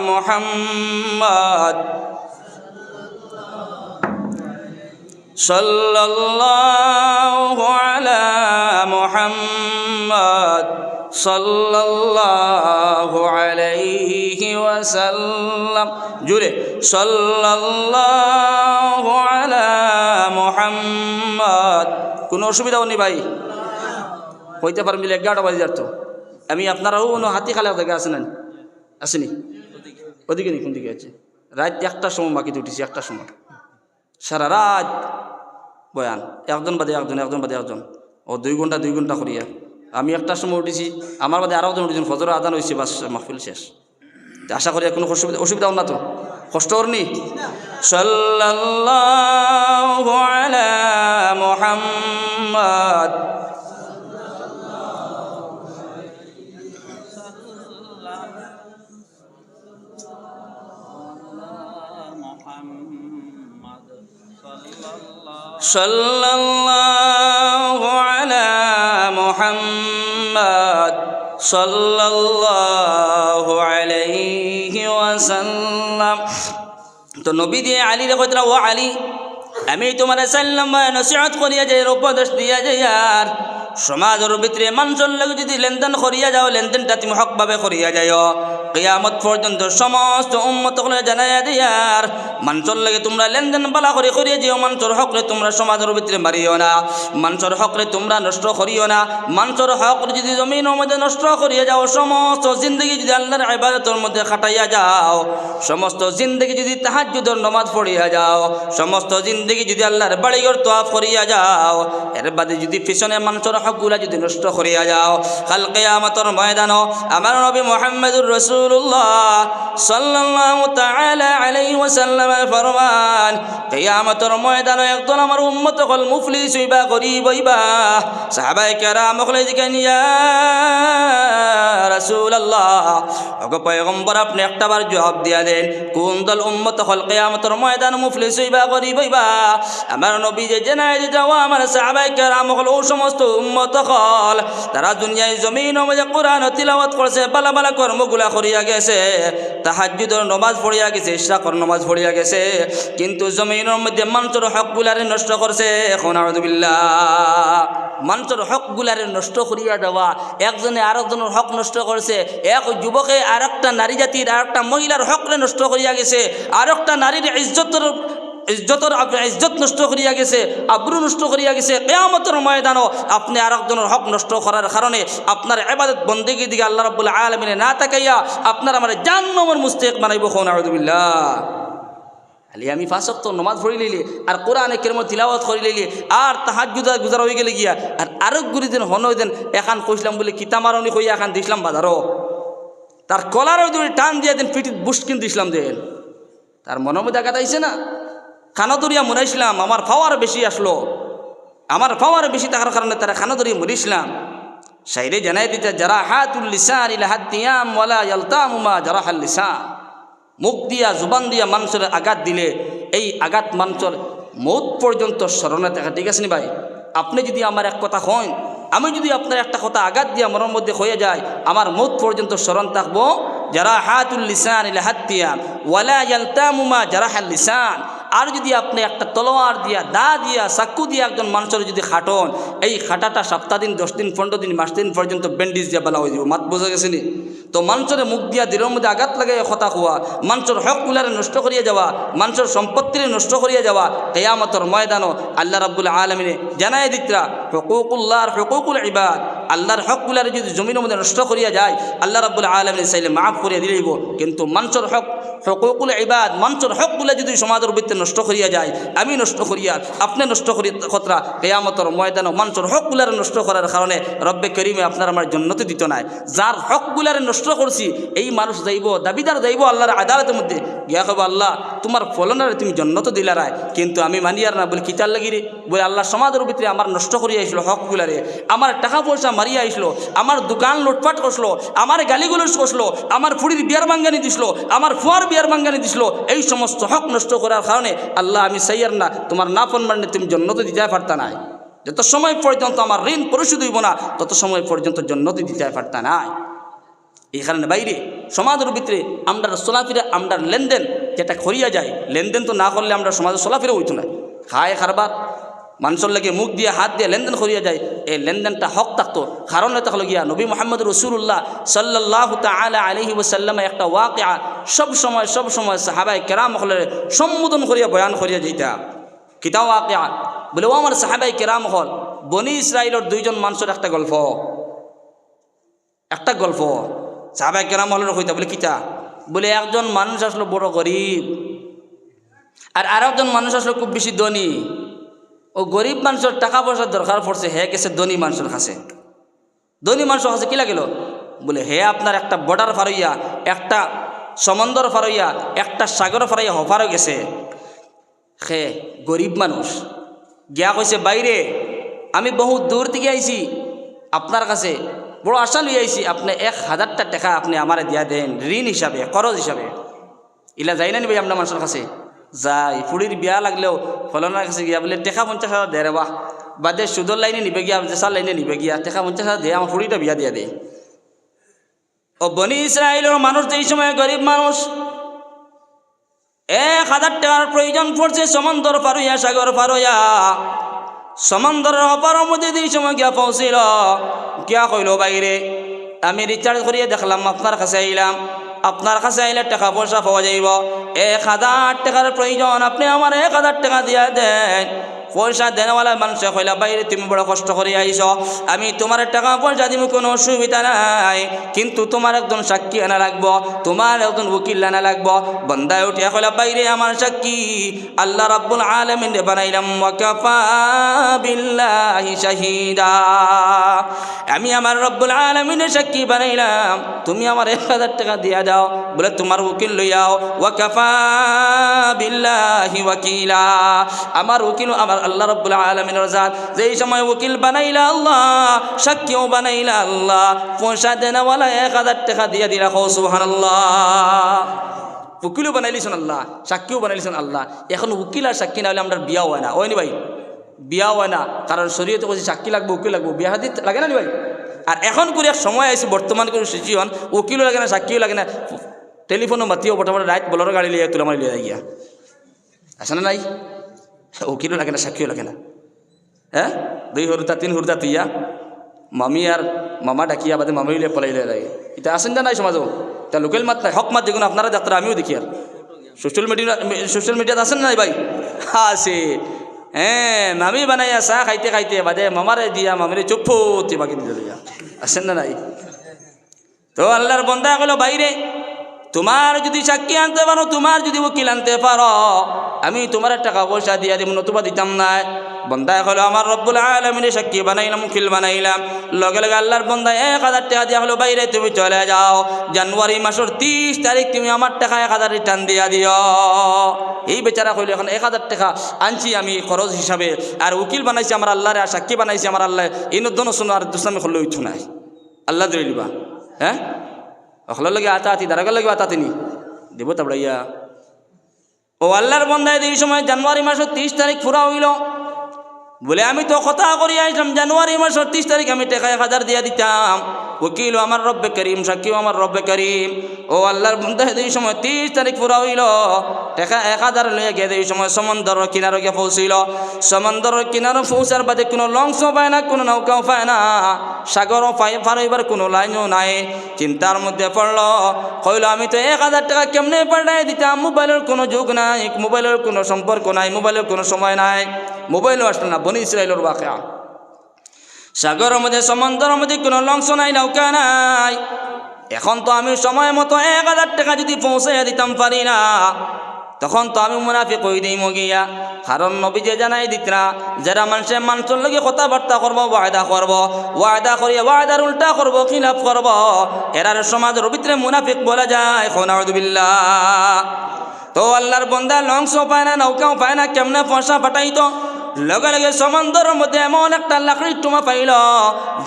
মুহাম্মদ। সাল্লাল্লাহু মুহাম্মদ। সাল্লাল্লাহু আলাইহি ওয়াসাল্লাম। জুড়ে, সাল্লাল্লাহু আলা মুহাম্মদ। কোনো অসুবিধা নেই ভাই। হইতে পারেন মিলে এগারোটা বাজে যার তো আমি আপনারাও কোনো হাতি খালে থেকে আসেন আসেনি? ওদিকে নি কোন দিকে আছে? রাত একটার সময় বাকিতে উঠেছি, একটার সময়। সারা রাত বয়ান, একজন বাদে একজন একজন বাদে একজন। ও দুই ঘণ্টা দুই ঘণ্টা করিয়া। আমি একটার সময় উঠেছি, আমার বাদে আরও একজন উঠেছেন ফজর আদান হয়েছে, বাস মাহফিল শেষ। আশা করি কোনো অসুবিধা অসুবিধা না তো? কষ্ট করনি সাল্লাল্লাহু আলা মুহাম্মদ صلى الله على محمد صلى الله عليه وسلم তো নবী দিয়ে আলী রে কইতরা ও আলী আমি তোমার সাল্লাম নসিহত করিয়া যাই উপদেশ দিয়া যাই আর সমাজের ভিতরে মানুষের লাগে যদি লেনদেন করিয়া যাও, লেনদেনটা তুমি হকভাবে করিয়া যাও কিয়ামত পর্যন্ত সমস্ত উম্মত হলে জানাইয়া দিয়ার মানুষের লাগে তোমরা লেনদেন বালা করে করিয়া যাও মানুষের হকরে তোমরা সমাজের ভিতরে মারিও না। মানুষের হকরে তোমরা নষ্ট করিও না। মানুষের হক যদি জমিনের মধ্যে নষ্ট করিয়া যাও, সমস্ত জিন্দগি যদি আল্লাহর ইবাদতের মধ্যে খাটাইয়া যাও, সমস্ত জিন্দগি যদি তাহাজ্জুদের নমাজ পড়িয়া যাও, সমস্ত জিন্দগি যদি আল্লাহর বাড়িঘর তোয়াফ করিয়া যাও, এর বাদে যদি পিছনে মানুষের হকগুলা যদি নষ্ট করিয়া যাও, কাল কেয়ামতর ময়দান আমার নবী মোহাম্মদুর রসুল্লাহ সাল্লাল্লাহু তাআলা আলাইহি ওয়াসাল্লাম ফরমান, কিয়ামতের ময়দানে একদল আমার উম্মত কল মুফলিস হইবা, গরিব হইবা, সাহাবায়ে কেরাম কলে জিকান ইয়া রাসূলুল্লাহ, ওগো পয়গম্বর আপনি একটাবার জবাব দিয়া দেন, কোন দল উম্মত কল কিয়ামতের ময়দান মুফলিস হইবা, গরিব হইবা? আমার নবী যে জানাই দিতে আমার সাহাবায়ে কেরাম কল ও সমস্ত উম্মত কল তারা দুনিয়ায় জমিন মধ্যে কোরআন তিলাওয়াত করছে বালা বালা কর্মগুলা করিয়া গেছে, তাহাজ্জুদের নমাজ পড়িয়া গেছে, ইশরাকর নমাজ পড়িয়া গেছে, কিন্তু জমিনের মধ্যে মানুষের হকগুলারে নষ্ট করছে। এখন আউযুবিল্লাহ মানুষের হকগুলারে নষ্ট করিয়া দেওয়া, একজনে আরেকজনের হক নষ্ট করছে, এক যুবকে আর একটা নারী জাতির আর একটা মহিলার হকরে নষ্ট করিয়া গেছে আর একটা নারীর ইজ্জতের ইজ্জতর ইজ্জত নষ্ট করিয়া গেছে, আব্রু নষ্ট করিয়া গেছে, কেয়ামতের ময়দানও আপনি আর একজনের হক নষ্ট করার কারণে আপনার এবাদত বন্দিগি দিকে আল্লাহ রব্বুল আলমিনে না তাকাইয়া আপনার আমার জান্নমর মুস্তেক বানাইব কোন আউদুবিল্লাহ আলি, আমি ফাঁসক তো নমাজ পড়ি লইলি, আর কোরআনে কেরম তিলাওয়াত করি লইলি, আর তাহার গুজা গুজার হয়ে গেলে গিয়া আর আরও গুরি দিন হন দিন এখান কইসলাম বলে, কিতা মারণি কইয়া এখান দিছিলাম বাজারও। তার কলারও যদি টান দিয়ে দিন পিঠিত বুস কিন দিছিলাম দেন। তার মনের মধ্যে না? খানাদরিয়া মরাইছিলাম, আমার পাওয়ার বেশি আসলো। আমার পাওয়ার বেশি থাকার কারণে তারা খানাদরিয়া মরিছিলাম সাইরে জানাই দিতে, যারা হাতুল লিসান ইলা হাতিয়াম ওয়ালা ইয়ালতামুমা যারা হাল লিসান। মুখ দিয়া, জুবান দিয়া মানুষের আঘাত দিলে, এই আঘাত মানুষের মৌত পর্যন্ত স্মরণে থাকা। ঠিক আছে নি ভাই? আপনি যদি আমার এক কথা হন আমি যদি আপনার একটা কথা আঘাত দিয়া মনের মধ্যে হয়ে যায়, আমার মৌত পর্যন্ত স্মরণ থাকব, যারা হাতুল লিসান ইলা হাতিয়াম ওয়ালা ইয়ালতামুমা যারা হাল লিসান। আর যদি আপনি একটা তলোয়ার দিয়া, দা দিয়া চাক্কু দিয়া একজন মানুষের যদি খাটন, এই খাটাটা সপ্তাহ দিন, দশ দিন, পনেরো দিন, মাস দিন পর্যন্ত ব্যান্ডেজ দিয়া বেলা হয়ে যাব। মাত বোঝা গেছে নি? তো মানুষের মুখ দিয়া দিনের মধ্যে আঘাত লাগাই কথা কোয়া, মানুষের হকগুলারে নষ্ট করিয়া যাওয়া, মানুষের সম্পত্তিরে নষ্ট করিয়া যাওয়া, কেয়ামতর ময়দানও আল্লাহ রাবুল আলমিনে জানাই দিতরা, হকুকুল্লাহর হকুকুল ইবাদ আল্লাহর হকগুলারে যদি জমিনের মধ্যে নষ্ট করিয়া যায়, আল্লাহ রাবুল আলমিনে চাইলে মাফ করিয়া দিলেইব কিন্তু মানুষের হক, হকুকুল ইবাদ, মানুষের হকগুলা যদি সমাজের ভিত্তি নষ্ট করিয়া যায়, আমি নষ্ট করিয়া, আপনি নষ্ট করি খতরা, কেয়ামতর ময়দানও মানুষের হকগুলারে নষ্ট করার কারণে রব্বে করিমে আপনার আমার জন্নতে দিত নাই। যার হকগুলারে নষ্ট করছি, এই মানুষ যাইব, দাবিদার যাইব আল্লাহর আদালতের মধ্যে। গিয়া কব আল্লাহ, তোমার ফলনারে তুমি জন্নত দিলা রায়। কিন্তু আমি মানি আর না, বলি কিতার লাগি রে বলে, আল্লাহ সমাজের ভিতরে আমার নষ্ট করিয়া আইসলো হকগুলারে। আমার টাকা পয়সা মারিয়া আইসলো, আমার দোকান লুটপাট করসলো, আমার গালিগুলোস করসলো আমার ফুড়ির বিয়ার বাঙ্গানি দিছিল আমার ফুয়ার বিয়ার বাঙ্গানি দিছিল এই সমস্ত হক নষ্ট করার কারণে আল্লাহ, আমি সাইয়ার না, তোমার না ফোন মানে তুমি জন্নত দিতে পারতা নাই। যত সময় পর্যন্ত আমার ঋণ পরিশোধ হইব না, তত সময় পর্যন্ত জন্নতি দিতে পারতা নাই। এই কারণে বাইরে, সমাজের ভিতরে আমরা সোলাফিরে, আমরা লেনদেন যেটা করিয়া যায়, লেনদেন তো না করলে আমরা সমাজে সোলাফিরে হইতো না। খায় খারবার মানুষের লাগে মুখ দিয়ে, হাত দিয়ে লেনদেন করিয়া যায়, এই লেনদেনটা হক থাকতো কারণ হলো গিয়া, নবী মোহাম্মদ রসুল্লাহ সাল্লাহ তালা আলহি ওসাল্লামে একটা ওয়াকিয়া সব সময় সব সময় সাহাবাই কেরাম হলে সম্বোধন করিয়া, বয়ান করিয়া যেটা কিতা ওয়াকিয়া? বলে, ও আমার সাহাবাই কেরাম হল, বনি ইসরায়েলের দুইজন মানুষের একটা গল্প। একটা গল্প। সাহাবাই কেরাম হলের হইতা বলে, কিতা? বলে, একজন মানুষ আসলো বড় গরিব, আর আরেকজন মানুষ আসলো খুব বেশি ধনী। ও গরিব মানুষের টাকা পয়সার দরকার পড়ছে, হে গেছে ধনী মানুষের কাছে। ধনী মানুষের কাছে কি লাগিল? বলে, হে আপনার একটা বর্ডার ফারইয়া একটা সমন্দর ফারইয়া একটা সাগর ফারইয়া হফারও গেছে। হে গরিব মানুষ, গিয়া কইছে, বাইরে, আমি বহু দূর থেকে আইছি, আপনার কাছে বড় আশা লই আইছি, আপনি এক হাজারটা টাকা আপনি আমারে দিয়া দেন, ঋণ হিসাবে, খরচ হিসাবে। ইলা যাই না নিবে আপনার মানুষের কাছে? যাই ফুড়ির বিয়া লাগলেও ফলনার কাছে গিয়া বলে, টেকা পঞ্চাশ হাজার দে রে বাহ। বাদে সুদর লাইনে নিবে গিয়া জেসার লাইনে নিবে গিয়া, টেকা পঞ্চাশ হাজার দিয়ে আমার ফুড়িটা বিয়া দিয়া দে। ও বনি ইসরায়েলের মানুষ এই সময় গরিব মানুষ এক হাজার টাকার প্রয়োজন পড়ছে সমন্দর পারইয়া সাগর পারইয়া সমন্দরের অপার মধ্যে দিয়ে সময় গিয়া পৌঁছিল, গিয়া কইল বাইরে আমি রিচার্জ করিয়ে দেখলাম আপনার কাছে আইলাম আপনার কাছে আইলে টাকা পয়সা পাওয়া যাইব। এক হাজার টাকার প্রয়োজন, আপনি আমার এক হাজার টাকা দিয়া দেন। পয়সা দেনওয়ালা মানুষে কইলা, বাইরে তুমি বড় কষ্ট করে আইস আমি তোমার টাকা পয়সা দিব কোনো অসুবিধা নাই। কিন্তু তোমার একজন সাক্ষী আনা লাগবো, তোমার একজন উকিল আনা লাগবো। বন্দায় উঠিয়া কইলা, বাইরে আমার সাক্ষী, আল্লাহ রাব্বুল আলামিন বানাইলাম ওয়াকাফা বিল্লাহি শাহিদা। আমি আমার রব্বুল আলমিনের সাক্ষী বানাইলাম, তুমি আমার এক হাজার টাকা দিয়া দাও। বলে, তোমার উকিল লইয়াও ওয়াকাফা বিল্লাহি ওয়াকিলা। আমার উকিল, আমার আল্লাহ রব্বুল আলমিনের জাত। যেই সময় উকিল বানাইলা আল্লাহ, সাক্ষীও বানাইলা আল্লাহ পয়সা দেনাওয়ালা এক হাজার টাকা দিয়া দিলা হো সুহান উকিলও বানাইলিছেন আল্লাহ, সাক্ষীও বানাইলিছেন আল্লাহ। এখন উকিল আর সাক্ষী না হলে আমরা বিয়া হয় না। ওই নি ভাই, বিয়া হয় না। কারণ শরীয়তে বলছে সাক্ষী লাগবে, উকিল লাগবে। বিয়া হাতি লাগে না ভাই? আর এখন করে সময় আছে বর্তমান করে সিচুয়েশন উকিলও লাগে না, সাক্ষীও লাগে না। টেলিফোনও মাতিও বর্তমানে রাইট বলার গাড়ি লিয়ে তুলে আমার লিয়ে গিয়া। আছে না নাই? উকিলও লাগে না, সাক্ষীও লাগে না। হ্যাঁ? দুই হরুতা, তিন হরুতা তুইয়া মামি আর মামা ডাকিয়া বাদে মামি লিয়ে পলাইলে লাগে এটা আসেন না নাই সমাজও তা লোকেল মাত নাই, হক মাত যেগুলো আপনারা যাত্রা, আমিও দেখি আর। সোশ্যাল মিডিয়া সোশ্যাল মিডিয়াতে আছেন না নাই ভাই? আছে। হ্যাঁ মামি বানাইয়া চাহ খাইতে খাইতে বাদে মামারে দিয়া মামিরে চুপতি বাকি দিতে দিয়া আছেন না নাই? তো আল্লাহর বন্ধা গেল বাইরে তোমার যদি সাক্ষী আনতে পারো, তোমার যদি উকিল আনতে পারো, আমি তোমার টাকা পয়সা দিয়া দিব নতুবা দিতাম না। বন্ধা হলো আমার রব্বুল আলমিনে সাক্ষী বানাইলাম, উকিল বানাইলাম। লগে লগে আল্লাহর বন্ধা এক হাজার টাকা দিয়া হলো, বাইরে তুমি চলে যাও। জানুয়ারি মাসের তিরিশ তারিখ তুমি আমার টাকা এক হাজার রিটার্ন দিয়া দিও। এই বেচারা হইল এখন এক হাজার টাকা আনছি আমি খরচ হিসাবে। আর উকিল বানাইছি আমার আল্লাহরে, আর সাক্ষী বানাইছি আমার আল্লাহ এই নদন শোনো আর দুষ্টামি করলে উঠু নাই আল্লাহ লিবা হ্যাঁ? অখলার লগে আতা আতি দারাগার লগে আতা তিনি দেব তারপরে ইয়া ও আল্লাহর বন্ধায় এই সময় জানুয়ারি মাসের তিরিশ তারিখ ফুরা হইল বলে, আমি তো কথা করি আসলাম জানুয়ারি মাসের তিরিশ তারিখ আমি টাকা এক হাজার দিয়া দিতাম। উকিল আমার রব্বে করিম সাক্ষীও আমার রব্বে করিম। ও আল্লাহর বন্ধায় এই সময় তিরিশ তারিখ ফুরা হইল, টাকা এক হাজার লইয়া গিয়ে এই সময় সমন্দর কিনারো গিয়ে পৌঁছিল। সমন্দর কিনারো পৌঁছার বাদে কোনো লঞ্চ পায় না, কোনো নৌকাও পায় না, সাগরও পাই পারইবার কোনো লাইনও নাই। চিন্তার মধ্যে পড়ল, কইল, আমি তো এক হাজার টাকা কেমনে পাঠাই দিতাম? মোবাইলের কোনো যুগ নাই, মোবাইলের কোনো সম্পর্ক নাই, মোবাইলের কোনো সময় নাই। মোবাইলও আসলো না বনি ইসরায়েলের বাকা সাগরের মধ্যে, সমুদ্রের মধ্যে কোনো লঞ্চ নাই, নৌকা নাই। এখন তো আমি সময় মতো এক হাজার টাকা যদি পৌঁছে দিতাম পারি না। তখন তো আমি মুনাফি কই দিই মগিয়া কারণ নবী যে জানাই দিত না যারা মানুষের মানুষের লগে কথাবার্তা করব, ওয়াদা করব, ওয়াদা করিয়া ওয়াদার উল্টা করব, খিলাফ করব, এরার সমাজের ভিতরে মুনাফিক বলা যায়। খোনাউদুবিল্লাহ তো আল্লাহর বন্দা লংসও পায় না, নৌকাও পায় না, কেমনে পয়সা পাঠাইতো? লগে লগে সমন্দরের মধ্যে এমন একটা লাকড়ির টুমা পাইল,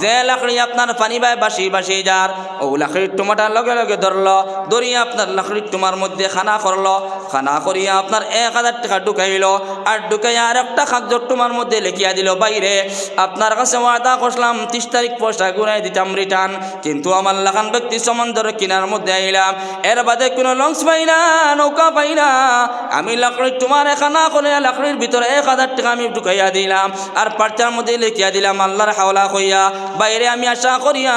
যে লাকড়ি আপনার পানি বাই বাসি বাসি যার। ও লাকড়ির টুমাটা লগে লগে ধরলো, ধরিয়ে আপনার লাকড়ির টুমার মধ্যে খানা করল, খানা করিয়া আপনার এক হাজার টাকা ঢুকাইল, আর ঢুকাইয়া আর একটা খাদ্যর টুমার মধ্যে লিখিয়া দিল, বাইরে, আপনার কাছে ওয়াদা করলাম, তিরিশ তারিখ পয়সা ঘুরাই দিতাম রিটার্ন কিন্তু আমার লাখান ব্যক্তি সমন্দর কিনার মধ্যে আইলাম। এর বাদে কোনো লঞ্চ পাই না, নৌকা পাই না। আমি লাকড়ির তোমার এখানা করে লাকড়ির ভিতরে এক হাজার টাকা আমি ঢুকাইয়া দিলাম, আর পার্চার মধ্যে লিখিয়া দিলাম, আল্লাহর হাওলা কইয়া বাইরে আমি আশা করিয়া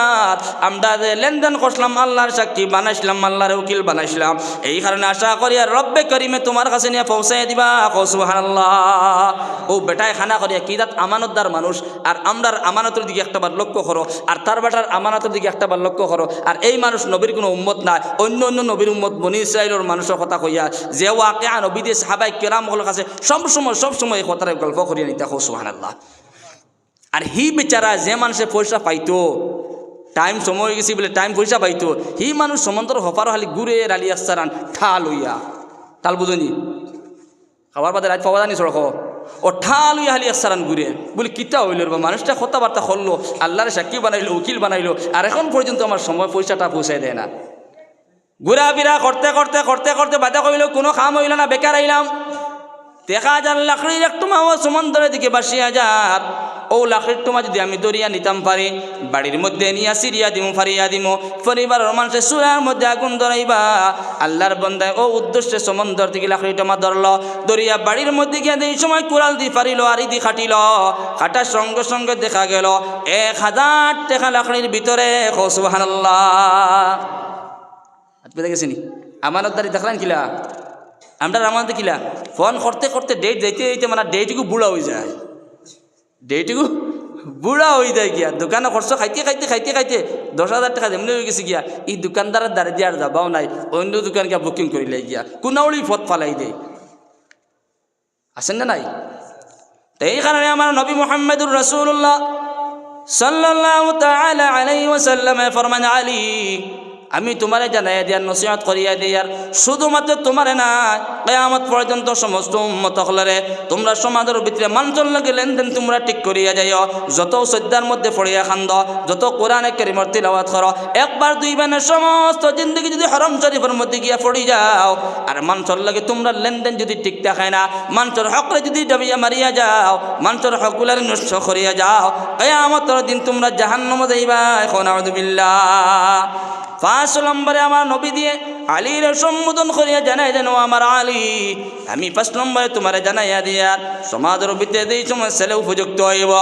আমরা লেনদেন করছিলাম, আল্লাহর সাক্ষী বানাইছিলাম, আল্লাহর উকিল বানাইছিলাম। এই কারণে আশা করিয়া রব্বে করিমে তোমার কাছে নিয়ে পৌঁছাই দিবা। সুবহানাল্লাহ। ও বেটায় খানা করিয়া কি দাত আমানতদার মানুষ? আর আমরার আমানতের দিকে একটাবার লক্ষ্য করো, আর তার বেটার আমানতের দিকে একটাবার লক্ষ্য করো। আর এই মানুষ নবীর কোনো উম্মত নাই, অন্য অন্য নবীর উম্মত বনি ইসরায়েলের মানুষের কথা কইয়া, যে ওয়াকে নবীদের সাহাবাই কেরাম হল কাছে সবসময় সবসময় এই কথাটা গল্প করিয়া নিতে হো সুহানাল্লাহ আর হি বেচারা যে মানুষে পয়সা পাইতো টাইম সময় গেছি বলে টাইম পয়সা পাইতো, হি মানুষ সমন্তর হপার খালি ঘুরে রালি আসতারান ঠা লইয়া তাল বুঝনি খাবার বাদে রাত পাওয়া জানি সড়ক? ও ঠা লইয়া হালি আসতারান ঘুরে বলে, কিতা হইল বা মানুষটা কথাবার্তা করল আল্লাহর সাক্ষী বানাইলো, উকিল বানাইলো, আর এখন পর্যন্ত আমার সময় পয়সাটা পৌঁছাই দেয় না। ঘুরা ফিরা করতে করতে করতে করতে বাধা কইল, কোনো কাম হইল না, বেকার আইলাম দেখা যার লাকড়ির একটু মাও সমুদ্রের দিকে বাসি হাজার ও লাকড়ির টুমা যদি আমি দরিয়া নিতাম পারি, বাড়ির মধ্যে নিয়া সিরিয়া দিমু, ফারিয়া দিমু, পরিবারের মানুষের সুরার মধ্যে আগুন ধরাইবা। আল্লাহর বন্দায় ও উদ্দেশ্যে সমুদ্র থেকে লাকড়ি টমা ধরল। দরিয়া বাড়ির মধ্যে গিয়ে এই সময় কুড়াল দি পারিল আর ইদি খাটিল। খাটার সঙ্গে সঙ্গে দেখা গেল, এক হাজার টাকা লাকড়ির ভিতরে। খোসবাহান্লাহ পেতে গেছিনি আমানতদারি দেখলেন কিলা? আমরা আমানত কিলা? ফোন করতে করতে ডেট যাইতে যাইতে মানে ডেটটুকু বুড়া হয়ে যায়। ডেটটুকু বুড়া হয়ে যায় গিয়া দোকানে খরচ খাইতে খাইতে খাইতে খাইতে দশ হাজার টাকা এমনি হয়ে গেছে গিয়া এই দোকানদারের দ্বারা দিয়ে আর যাবাও নাই। অন্য দোকান গিয়া বুকিং করিলে গিয়া কোনাউলি ফত ফালাই দেয়। আছেন না নাই এই কারণে আমার নবী মোহাম্মদুর রসুল্লাহ সাল্লাল্লাহু তাআলা আলাইহি ওয়াসাল্লামে ফরমান আলী আমি তোমারে জানাই দিয়ার নসিহত করিয়া দিয়ার শুধুমাত্র তোমারে না, কেয়ামত পর্যন্ত সমস্ত উম্মত হলরে তোমরা সমাজের ভিতরে মানুষের লগে লেনদেন তোমরা ঠিক করিয়া যাইও। যত শ্রদ্ধার মধ্যে পড়িয়া খান্দ, যত কোরআনে কেরিমর তিলাওয়াত করো, একবার দুইবার সমস্ত জিন্দগি যদি হরম শরীফের মধ্যে গিয়া পড়ি যাও, আর মানুষের লগে তোমরা লেনদেন যদি ঠিক দেখায় না মানুষের হকরে যদি ডাবিয়া মারিয়া যাও মানুষের হকুলার নষ্ট করিয়া যাও, কেয়ামতর দিন তোমরা জাহান্নম যাইবা, এখন আউযুবিল্লাহ পাঁচ নম্বরে আমার নবী দিয়ে আলীর সম্বোধন করিয়া জানাই দেন আমার আলী, আমি পাঁচ নম্বরে তোমারে জানাইয়া দিয়া সমাজের ভিতরে দিই সময় ছেলে উপযুক্ত হইব,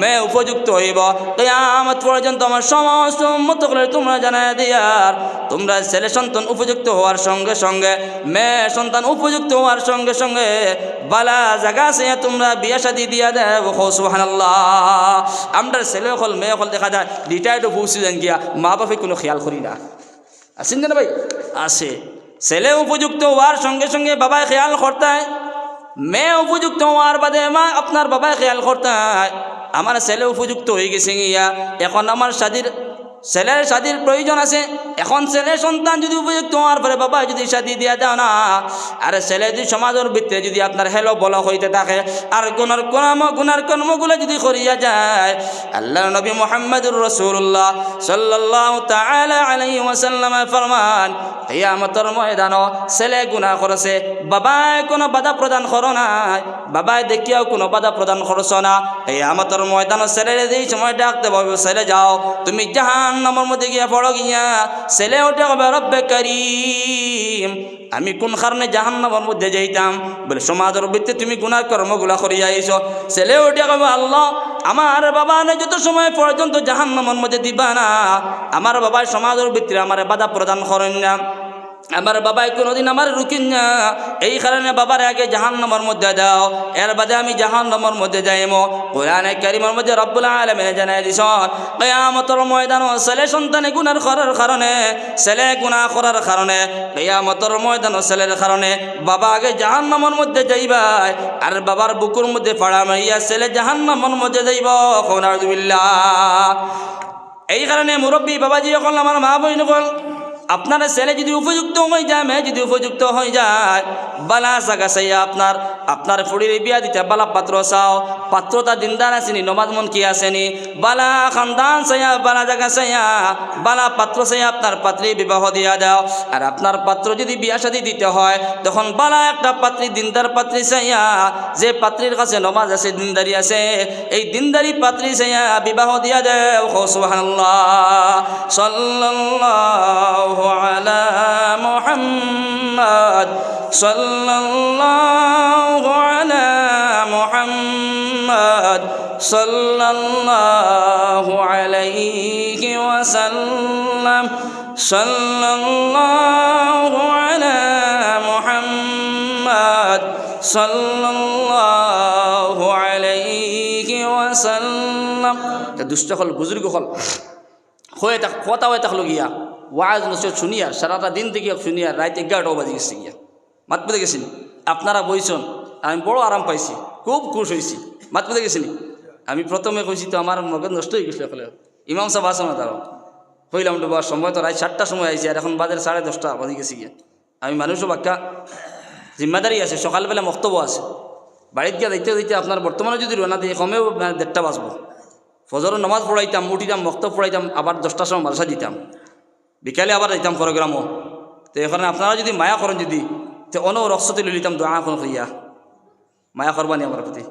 মেয়ে উপযুক্ত হইব তাই আমার পর্যন্ত আমার সমস্ত উন্মত করে তোমরা জানাইয়া দিয়ার তোমরা ছেলে সন্তান উপযুক্ত হওয়ার সঙ্গে সঙ্গে, মেয়ে সন্তান উপযুক্ত হওয়ার সঙ্গে সঙ্গে বালা জায়গা সে তোমরা বিয়া শাদি দিয়া দেবো সুবহানাল্লাহ। আমরা ছেলে হল, মেয়ে হল, দেখা যায় রিটায়ার্ড পৌঁছে যান গিয়া মা বাপে কোনো খেয়াল করি না। আছেন না ভাই? আছে। ছেলে উপযুক্ত হওয়ার সঙ্গে সঙ্গে বাবায় খেয়াল করতায়, মেয়ে উপযুক্ত হওয়ার বাদে মা আপনার বাবায় খেয়াল করতায়। আমার ছেলে উপযুক্ত হয়ে গেছে গিয়া, এখন আমার শাদির ছেলের শাদির প্রয়োজন আছে। এখন ছেলে সন্তান যদি উপযুক্ত হওয়ার পরে বাবা যদি শাদি দিয়া দাও না, আর ছেলে যদি সমাজের ভিতরে যদি আপনার হেলো বল হইতে থাকে, আর গুনার কর্ম গুনার কর্মগুলো যদি করিয়া যায় আল্লাহ নবী মোহাম্মদুর রসুল্লাহ সাল্লাহ আলাইহি ওয়াসাল্লাম ফরমান, কিয়ামতের ময়দান ছেলে গুনাহ করেছে, বাবায় কোনো বাধা প্রদান করো নাই, বাবায় দেখিয়াও কোনো বাধা প্রদান করছ না, কিয়ামতের ময়দান ছেলে যেই সময় ডাকতে পারবে ছেলে যাও, তুমি জাহান নামের মধ্যে গিয়া পড়ো গিয়া, ছেলে ওঠে হবে রব্বে করিম, আমি কোন কারণে জাহান্নামের মধ্যে যাইতাম? বলে, সমাজের ভিত্তি তুমি গুণার কর্মগুলা করিয়া আইস ছেলে ওঠে কবে, আল্লাহ, আমার বাবা নে যত সময় পর্যন্ত জাহান্নামের মধ্যে দিবা না, আমার বাবার সমাজের ভিত্তিতে আমার বাধা প্রদান করেন না। আমার বাবাই কোনোদিন আমার রুকিন না। এই কারণে বাবার আগে জাহান নম্বর মধ্যে দাও। এর বাদে আমি জাহান নম্বর মধ্যে যাইমো। কোরআনে কারিমের মধ্যে রব্বুল আলমিনে জানাই দিস কেয়ামতর ময়দান ছেলে সন্তানে গুনার করার কারণে, ছেলে গুণা করার কারণে, কেয়ামতর ময়দান ছেলের কারণে বাবা আগে জাহান নম্বর মধ্যে যাইবাই, আর বাবার বুকুর মধ্যে পাড়া মারিয়া ছেলে জাহান নম্বর মধ্যে যাইব। কোনার এই কারণে মুরব্বী বাবাজি যখন আমার মা বই নকল আপনার ছেলে যদি উপযুক্ত হয়ে যায়, মেয়ে যদি উপযুক্ত হয়ে যায়, বালা জাগা চাইয়া আপনার। আপনার ফুড়ির বিয়া দিতে বালা পাত্র চাও। পাত্রতা দিনদার আসেনি নমাজ মন কি আসেনি বালা খানদান চাইয়া বালা জাগা চাইয়া বালা পাত্র চাইয়া আপনার পাত্রী বিবাহ দিয়া দাও। আর আপনার পাত্র যদি বিয়া শাদি দিতে হয়, তখন বালা একটা পাত্রী, দিনদার পাত্রী চাইয়া যে পাত্রীর কাছে নমাজ আছে, দিনদারি আছে, এই দিনদারি পাত্রী চাইয়া বিবাহ দিয়া দেও। মুহাম্মদ মুহাম্মদ, সাল্লাল্লাহু আলা মুহাম্মদ ওয়াসাল্লাম। দুষ্ট হল, বুজুর্গ হল। হয়ে থাক, কথা হয়ে থাকল গিয়া। ওয়াজ নসিহত শুনিয়া, সারাটা দিন থেকে শুনিয়া রাত এগারোটা বাজে গেছে গিয়া। মাত পেতে গেছেন? আপনারা বইছেন, আমি বড় আরাম পাইছি, খুব খুশ হয়েছি মাত পেতে গেছেন? আমি প্রথমে কইছি তো আমার মগজ নষ্ট হয়ে গেছিল এখানে। ইমাম সাহেব আসো না তারও। কইলাম তো বা সময় তো রাত সাতটার সময় আইছি, আর এখন বাজার সাড়ে দশটা বাজে গেছি গিয়া। আমি মানুষও বাক্কা, জিম্মাদারি আছে, সকালবেলা মক্তব্য আছে। বাড়িতে গিয়ে দেখতে দেখতে আপনার বর্তমানে যদি রোনা দিয়ে, কমেও মানে দেড়টা বাজবো। ফজরের নামাজ পড়াইতাম, উঠিতাম মক্তব পড়াইতাম, আবার দশটার সময় মালসা দিতাম। বিকালে আবার যাইতাম প্রোগ্রামও তো এখানে আপনারা যদি মায়া করেন যদি, তো অন রক্সতে লইতাম দোয়া এখন হইয়া মায়া করবানি আমার প্রতি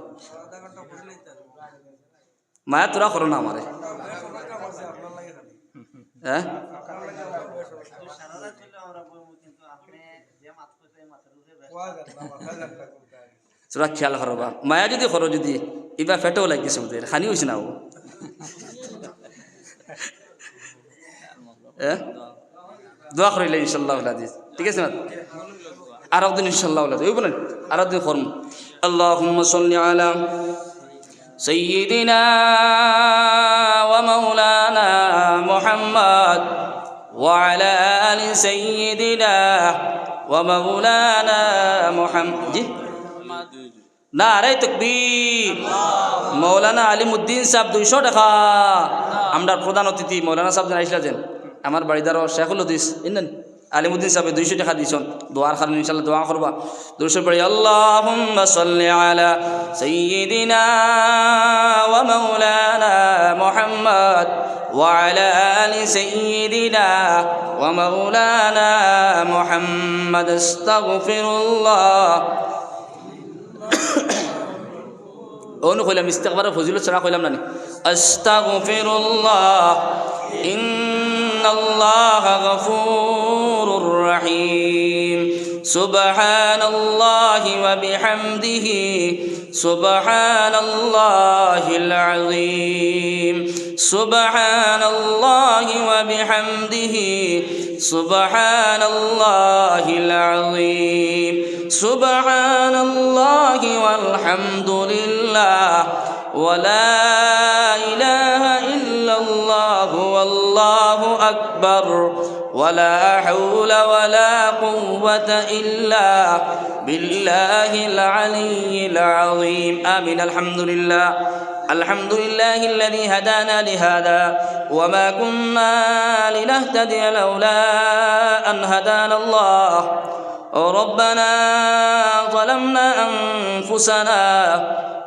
মায়া তোরা করো না আমারে তোরা খেয়াল করবা মায়া যদি করো যদি, ইবা ফেটেও লাগিছে ওদের খানি হয়েছে না ও? হ্যাঁ দোয়া করিলে ইনশাল্লাহ আজিজ ঠিক আছে না আর একদিন ইনশাল্লাহ ওই বলেন আর একদিন করম আল্লাহুম্মা সাল্লি আলা سيدنا ومولانا محمد وعلى آل سيدنا ومولانا محمد جي নারে তকবীর মৌলানা আলিমুদ্দিন সাহেব দুইশো টাকা আমরা প্রধান অতিথি মৌলানা সাহেব জানাইছিলা যেন আমার বাড়িদারও শেখুল হদিস ইনেন আলিমুদ্দিন সাহেব দুইশো টাকা দিয়েছেন দোয়ার খান ইনশাল্লাহ দোয়া করবা। দুশো পড়ি, আল্লাহুম্মা সাল্লি আলা সাইয়্যিদিনা ওয়া মাওলানা মুহাম্মদ ওয়া আলা আলি সাইয়্যিদিনা ওয়া মাওলানা মুহাম্মদ আস্তাগফিরুল্লাহ অনু কইলাম ইস্তেকবারের ফজিলত ছাড়া কইলাম না আস্তাগফিরুল্লাহ ইন إن الله غفور رحيم. سبحان الله وبحمده. سبحان الله العظيم. سبحان الله وبحمده. سبحان الله العظيم. سبحان الله والحمد لله. ولا إله إلا الله والله أكبر. ولا حول ولا قوة إلا بالله العلي العظيم. آمين. الحمد لله الحمد لله الذي هدانا لهذا. وما كنا لنهتدي لولا أن هدانا الله. ربنا ظلمنا أنفسنا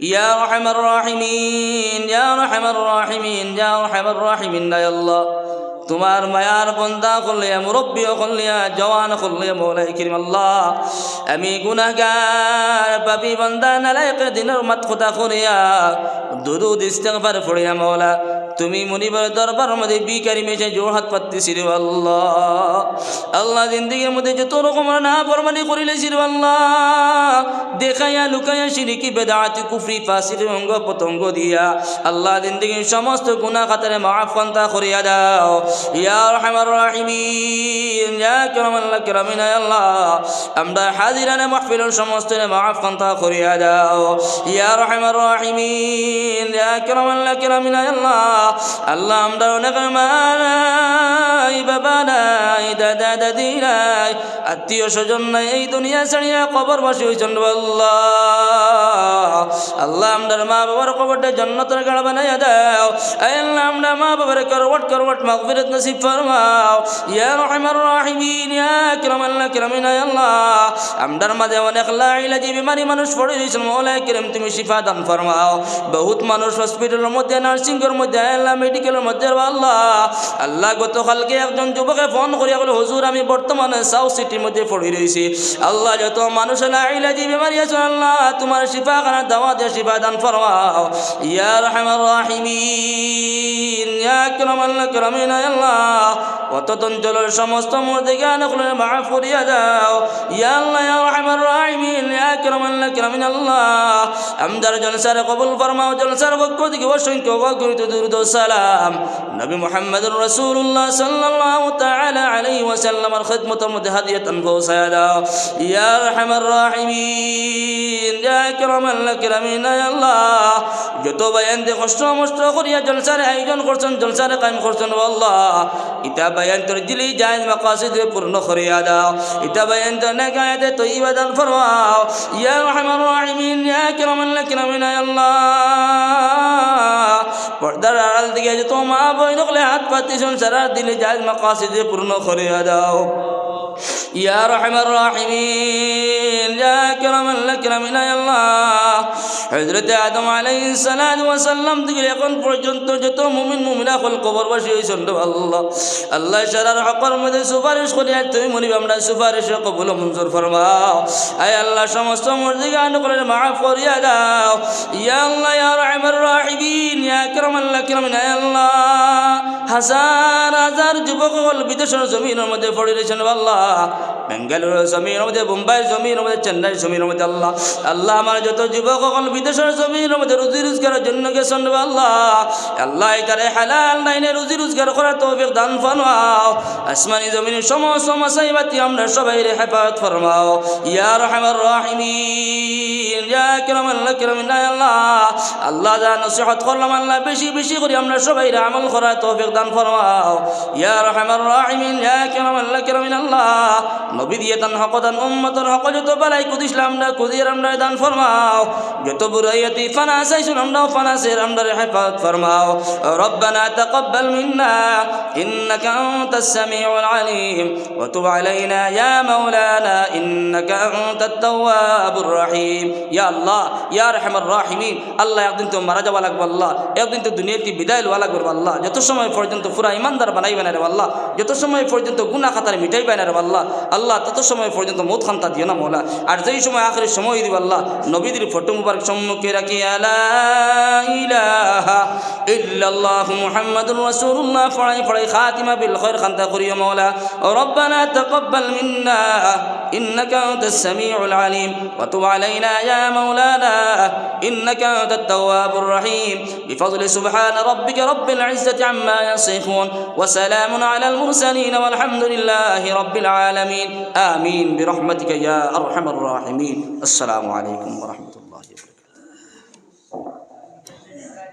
ইয়া রহমার রাহিমিন, ইয়া রহমার রাহিমিন, ইয়া রহমার রাহিমিন না আল্লাহ। তোমার মায়ার বন্দা করলে, মুরব্বীও করলিয়া জওয়ান করলে মৌলাই কিরিম আল্লাহ। আমি গুনাগার পাপি বন্দা নালায়ক দিনের মাত কথা করিয়া, দুরুদ ইস্তেকবার ফড়িয়া মৌলা। তুমি মনিবার দরবার মধ্যে বিকারি মেশে জোর হাত পাত্তিছি রে আল্লাহ। আল্লাহ জিন্দিগির মধ্যে যত রকমের না ফরমানি করিলেছি রে আল্লাহ। দেখাইয়া, লুকাইয়া সিরিকি বেদাতি কুফরি ফাসির অঙ্গ পতঙ্গ দিয়া আল্লাহ জিন্দিগির সমস্ত গুনাহ খাতারে মাফ কান্তা করিয়া দাও। ইয়া রহমান রাহিমিন, ইয়া কিরামাল্লাহ কিরামিনা আল্লাহ। আমরা হাজিরানে মাহফিলের সমস্ত মাফ কান্তা করিয়া দাও। ইয়া রহমান রাহিমিন, ইয়া কিরামাল্লাহ কিরামিনা আল্লাহ। আল্লাহ আমরা অনেক মানাই, বাবা নাই, দাদা দাদি নাই, আত্মীয় স্বজন নাই, এই দুনিয়া ছাড়িয়া কবর বসে হয়েছেন আল্লাহ। আল্লাহ আমরার মা বাবার কবরটা জন্নতের গাড়া বানাইয়া দাও। আল্লাহ আমরা মা বাবার করবট করবট মাগফিরাত নসিব ফরমাও। ইয়া রহমান রাহিমিন, ইয়া কিরামাল্লাহ কিরামিন আয় আল্লাহ। আমরার মাঝে অনেক লাইলাজি বিমারি মানুষ পড়ে দিয়েছেন মৌলায় কিরম, তুমি শিফা দান ফরমাও। বহুত মানুষ হসপিটালের মধ্যে নার্সিংয়ের মধ্যে আল্লাহ মেডিকেলের মধ্যে আল্লাহ। আল্লাহ গতকালকে একজন যুবকে ফোন করিয়া বলে, হুজুর, আমি বর্তমানে সাউথ সিটির মধ্যে পড়ে রয়েছি। আল্লাহ, যত মানুষ লাইলাজি বিমারি আছে, আল্লাহ, তোমার শিফা খানা দাওয়া দিয়ে শিফা দান ফরমাও। ইয়া রহমান রাহিমিন, ইয়া কিরামাল্লাহ কিরামিন আয় আল্লাহ। অত অঞ্চলের সমস্ত জ্ঞান খুলে মাফ করিয়া দাও। ইয়া আল্লাহ, ইয়া রহমান রাহিমিন, ইয়া কিরামাল্লাহ কিরামিন আল্লাহ। আমদার জলসার কবুল ফরমাও, জলসার পক্ষ থেকে অসংখ্য অগণিত দুরুদ সালাম নবী মুহাম্মদুর রাসূলুল্লাহ সাল্লাল্লাহু তাআলা আলাইহি ওয়াসাল্লামের খিদমতের মধ্যে হাদিয়াতান পৌঁছায়া দাও ইয়া রহমান রাহিমিন ইয়া কিরামাল্লাহ কিরামিন আয় আল্লাহ যত বায়ান দে কষ্ট মষ্ট করিয়া জলসারে আয়োজন করছেন জলসারে কায়েম করছেন ও আল্লাহ ইতা বায়ান তোর দিলি জায়েজ মাকাসিদ পূর্ণ করিয়া দাও ইতা বায়ান তোর নেকায়াতে তৈবা দান ফরমাও ইয়া রহমান রাহিমিন ইয়া কিরামাল্লাহ কিরামিন আয় আল্লাহ পর্দার আড়াল দিকে যে তো মা বই নকলে হাত পাতিছেন সারা দিলে যাই জায়েজ মাকাসিদ পূর্ণ করিয়া দাও। ইয়া রহমান রাহিমিন, ইয়া কিরামান লাকিরামিন আল্লাহ। হযরত আদম ওয়া সাল্লাম থেকে এখন পর্যন্ত যত মুমিন, মুমিনা হল কবরবাসী হইছেন রে আল্লাহ। আল্লাহ শারার হকর মধ্যে সুপারিশ করি, আর তুমি মনিব, আমরা সুপারিশ কবুল মঞ্জুর ফরমাও। আয় আল্লাহ, সমস্ত মুরদিগান করে মাফ করিয়া দাও। ইয়া আল্লাহ, ইয়া রহমান রাহিমিন, ইয়া কিরামান লাকিরামিন, আয় আল্লাহ। হাজার হাজার যুবক হল বিদেশের জমিনের মধ্যে পড়ে রয়েছেন আল্লাহ। বেঙ্গালুরু জমির মধ্যে মুম্বাই জমির মধ্যে চেন্নাই জমির মধ্যে, আল্লাহ আল্লাহ আমার যত যুবক হল বিদেশের জমির মধ্যে রুজি রোজগারের জন্য গেছেন আল্লাহ। আল্লাহ এটারে হালাল নাইনে রুজি রোজগার করার তৌফিক দান ফরমাও। আসমানি জমিনের সমস্ত মাসাইবাতি আমরা সবাই হেফাজত ফরমাও। ইয়া রহমান রাহিমিন, ইয়া কিরামান লাকিরামিন আল্লাহ। আল্লাহ যা নসিহত করলাম, আল্লাহ বেশি বেশি করে আমরা সবাই আমল করার তৌফিক দান ফরমাও। ইয়া রহমান রাহিমিন, ইয়া কিরামান লাকিরামিন আল্লাহ। নবী দিয়ে দান হক দান উম্মতর হক যত বালাই কুদিসলাম আমরা কুদিয়ার আমরা দান ফরমাও যত বুরাইয়াতি ফানা চাইছুন আমরা ফানাসের আমরা হেফাজত ফরমাও ربنا تقبل منا إنك أنت السميع العليم وتب علينا يا مولانا إنك أنت التواب الرحيم يا الله يا رحم الراحمين الله একদিন তো মারা যাওয়া লাগবে আল্লাহ একদিন তো দুনিয়াতে বিদায় লওয়া লাগবে আল্লাহ যত সময় পর্যন্ত পুরা ইমানদার বানাইবে না রে আল্লাহ যত সময় পর্যন্ত গুনা খাতার মিটাইবে না রে আল্লাহ আল্লাহ আল্লাহ, তত সময় পর্যন্ত মত খান্তা দিও না মৌলা। আর যেই সময় আখের সময় দিব আল্লাহ, নবীদের ফটো মুবারক সম্মুখে রাখি আল্লাহ মুহাম্মাদুর রাসূলুল্লাহ ফড়াই ফড়াই, খাতিমা বিল খৈর খান্তা করিও মৌলা। রব্বানা তাকাব্বাল মিন্না إنك أنت السميع العليم. وتب علينا يا مولانا إنك أنت التواب الرحيم. بفضل سبحان ربك رب العزة عما يصفون. وسلام على المرسلين والحمد لله رب العالمين. آمين برحمتك يا أرحم الراحمين. السلام عليكم ورحمة الله.